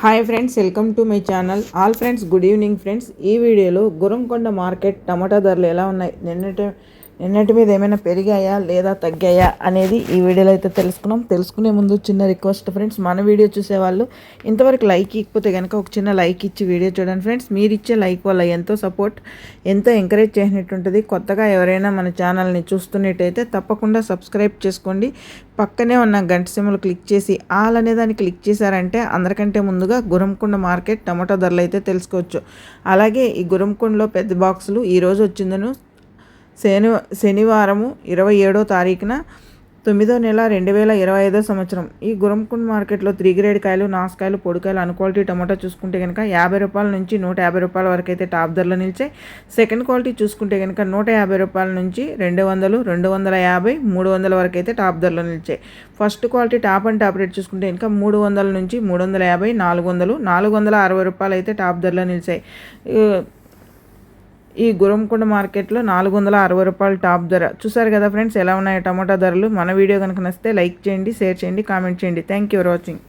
Hi friends welcome to my channel. All friends good evening friends. ఈ వీడియోలో Gurramkonda market టమాటా ధరలు ఎలా ఉన్నాయి? నిన్నటి నిన్నటి మీద ఏమైనా పెరిగాయా లేదా తగ్గాయా అనేది ఈ వీడియోలో అయితే తెలుసుకున్నాం. తెలుసుకునే ముందు చిన్న రిక్వెస్ట్ ఫ్రెండ్స్ మన వీడియో చూసేవాళ్ళు ఇంతవరకు లైక్ ఇకపోతే కనుక ఒక చిన్న లైక్ ఇచ్చి వీడియో చూడండి ఫ్రెండ్స్. మీరు ఇచ్చే లైక్ వల్ల ఎంతో సపోర్ట్ ఎంతో ఎంకరేజ్ చేసినట్టుంటుంది. కొత్తగా ఎవరైనా మన ఛానల్ని చూస్తున్నట్టయితే తప్పకుండా సబ్స్క్రైబ్ చేసుకోండి. పక్కనే ఉన్న గంట సిమ్లు క్లిక్ చేసి ఆల్ అనే దాన్ని క్లిక్ చేశారంటే అందరికంటే ముందుగా గురంకొండ మార్కెట్ టమాటో ధరలు అయితే తెలుసుకోవచ్చు. అలాగే ఈ గురంకొండలో పెద్ద బాక్సులు ఈరోజు వచ్చిందను. శని శనివారము ఇరవై ఏడో తారీఖున తొమ్మిదో నెల రెండు వేల ఇరవై ఐదో సంవత్సరం. ఈ గురంకుండ్ మార్కెట్లో త్రీ గ్రేడ్ కాయలు నాసుకాయలు పొడికాయలు అన్ క్వాలిటీ టమాటో చూసుకుంటే కనుక యాభై రూపాయల నుంచి నూట యాభై రూపాయల వరకు అయితే టాప్ ధరలు నిలిచాయి. సెకండ్ క్వాలిటీ చూసుకుంటే కనుక నూట యాభై రూపాయల నుంచి రెండు వందలు రెండు వందల యాభై మూడు వందల వరకు అయితే టాప్ ధరలు నిలిచాయి. First quality top and top rate చూసుకుంటే కనుక మూడు వందల నుంచి మూడు వందల యాభై నాలుగు వందలు నాలుగు వందల అరవై రూపాయలు అయితే టాప్ ధరలు నిలిచాయి. ఈ గురంకొండ మార్కెట్లో నాలుగు వందల అరవై రూపాయలు టాప్ ధర. చూసారు కదా ఫ్రెండ్స్ ఎలా ఉన్నాయి టమాటా ధరలు? మన వీడియో కనుక నచ్చితే లైక్ చేయండి షేర్ చేయండి కామెంట్ చేయండి. Thank you for watching